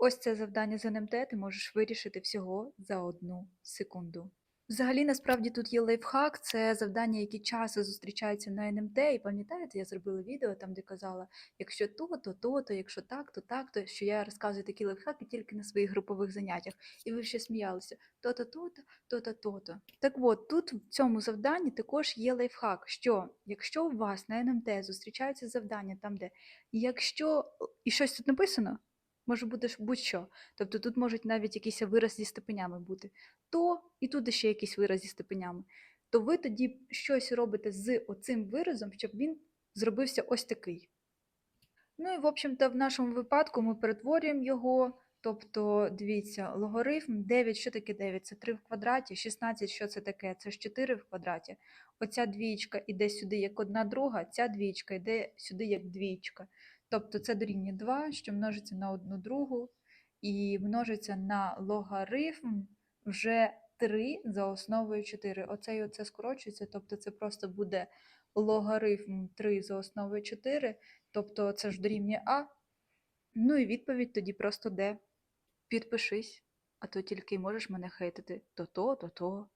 Ось це завдання з НМТ ти можеш вирішити всього за одну секунду. Взагалі, насправді тут є лайфхак, це завдання, які часто зустрічаються на НМТ. І пам'ятаєте, я зробила відео там, де казала, якщо то, то то, то якщо так, то так, то що я розказую такі лайфхаки тільки на своїх групових заняттях. І ви ще сміялися то-то, то-то, то-то, то-то. Так от, тут в цьому завданні також є лайфхак, що якщо у вас на НМТ зустрічаються завдання там, де якщо і щось тут написано, може бути будь-що. Тобто тут можуть навіть якісь вираз зі степенями бути, то і тут ще якийсь вираз зі степенями. То ви тоді щось робите з оцим виразом, щоб він зробився ось такий. Ну і, в общем-то, в нашому випадку ми перетворюємо його. Тобто, дивіться, логарифм 9, що таке 9? Це 3 в квадраті, 16, що це таке? Це ж 4 в квадраті. Оця двічка йде сюди як одна друга, ця двічка йде сюди як двічка. Тобто це дорівнює 2, що множиться на одну другу, і множиться на логарифм вже 3 за основою 4. Оце і оце скорочується, тобто це просто буде логарифм 3 за основою 4, тобто це ж дорівнює А. Ну і відповідь тоді просто Д. Підпишись, а то тільки можеш мене хейтити то то, то то.